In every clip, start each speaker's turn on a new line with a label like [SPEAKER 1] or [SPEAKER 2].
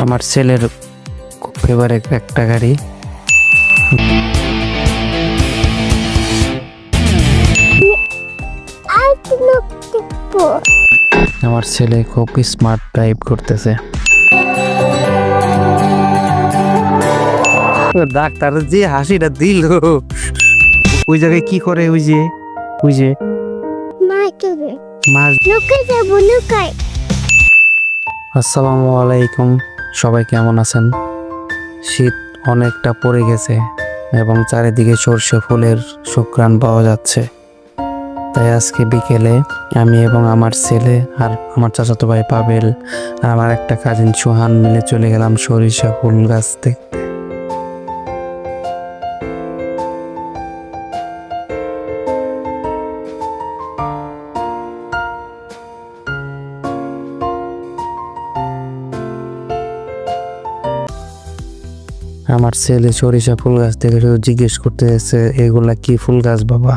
[SPEAKER 1] আমার ছেলের ফেভারিট একটা গাড়ি। আমার ছেলে খুব স্মার্ট টাইপ করতেছে। ডাক্তার যে হাসিটা দিল। ওই জায়গায় কি করে ওই যে ওই যে? আসসালামু আলাইকুম। সবাই কেমন আছেন? শীত অনেকটা পড়ে গেছে এবং চারিদিকে সর্ষে ফুলের শুক্রান পাওয়া যাচ্ছে। তাই আজকে বিকেলে আমি এবং আমার ছেলে আর আমার চাচাতো ভাই পাবেল আর আমার একটা কাজিন সুহান মিলে চলে গেলাম সরিষা ফুল গাছ দেখতে। আমার ছেলে সরিষা ফুল গাছ থেকে শুধু জিজ্ঞেস করতে এসে এগুলা কি ফুল গাছ, বাবা?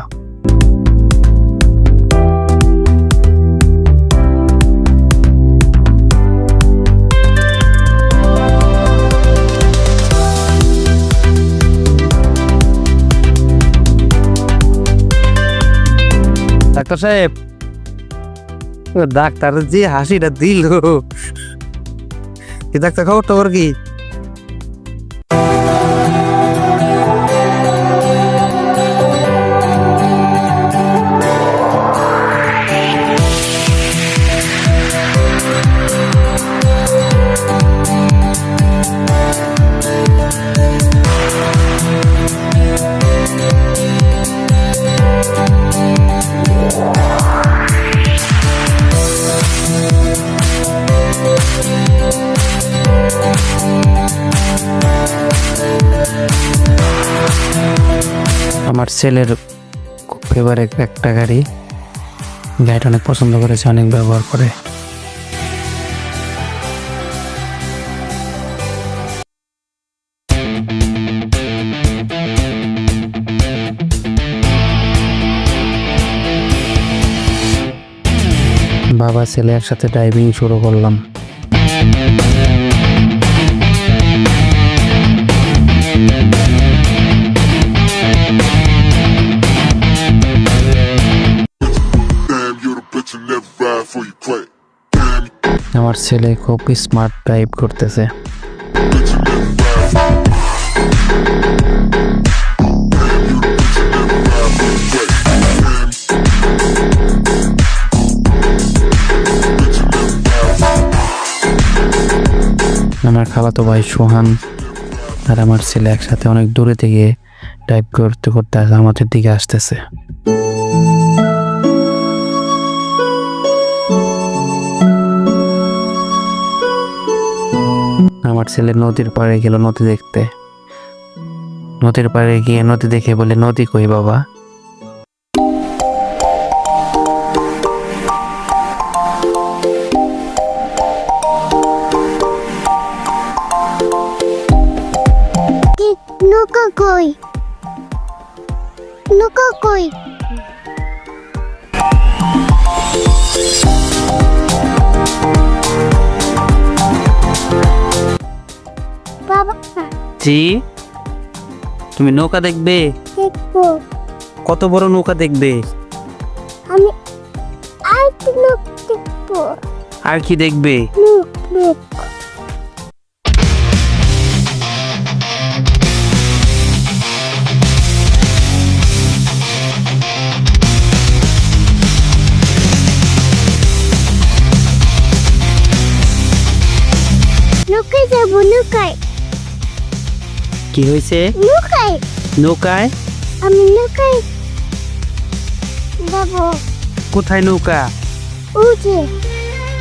[SPEAKER 1] ডাক্তার সাহেব, ডাক্তার যে হাসিটা দিল। ডাক্তার খবর টবর কি? আমার ছেলের ফেভারিট একটা গাড়ি। গাড়িটা অনেক পছন্দ করেছে, অনেক ব্যবহার করে। বাবা, ছেলে একসাথে ড্রাইভিং শুরু করলাম।
[SPEAKER 2] Bitch
[SPEAKER 1] ছেলে
[SPEAKER 2] never স্মার্ট for you.
[SPEAKER 1] আমার খালাতো ভাই সোহান, আর আমার ছেলে একসাথে অনেক দূরে থেকে টাইপ করতে করতে আমাদের দিকে আসতেছে। ছেলে নদীর পাড়ে গেল নদী দেখতে। নদীর পাড়ে গিয়ে নদী দেখে বলে, নদী কই বাবা?
[SPEAKER 3] নৌকা কই? নৌকা কই? বাবা।
[SPEAKER 1] জি? তুমি নৌকা দেখবে?
[SPEAKER 3] দেখব।
[SPEAKER 1] কত বড় নৌকা দেখবে?
[SPEAKER 3] আমি আর লোক দেখব।
[SPEAKER 1] আর কি দেখবে?
[SPEAKER 3] লোকে যাব লোকায়
[SPEAKER 1] কি হয়েছে?
[SPEAKER 3] লোকায়
[SPEAKER 1] নৌকায়?
[SPEAKER 3] আমি লোকায় যাব।
[SPEAKER 1] কোথায় নৌকা?
[SPEAKER 3] উজে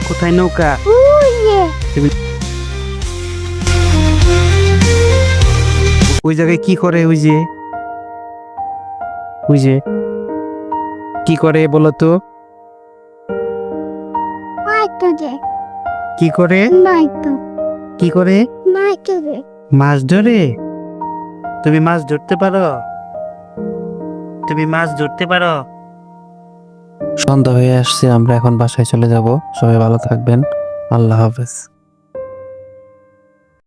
[SPEAKER 1] কোথায় নৌকা?
[SPEAKER 3] উজে
[SPEAKER 1] ওই জায়গায় কি করে ওই যে? ওই যে। কি করে বলো তো? কি করে? কি করে?
[SPEAKER 3] মাইতো যে
[SPEAKER 1] মাছ ধরে? তুমি মাছ ধরতে পারো? তুমি মাছ ধরতে পারো? সন্ধ্যা হয়ে আসছে, আমরা এখন বাসায় চলে যাব। সবাই ভালো থাকবেন। আল্লাহ হাফেজ।